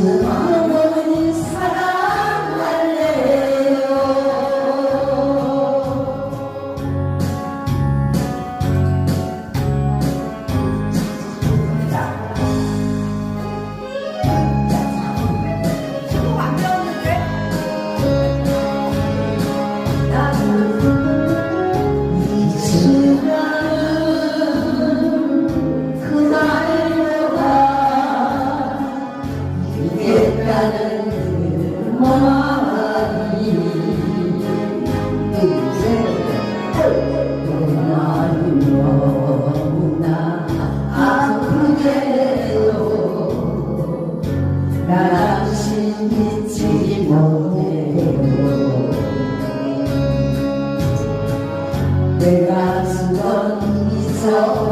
to. 빛이 못해도 내가 한번 있어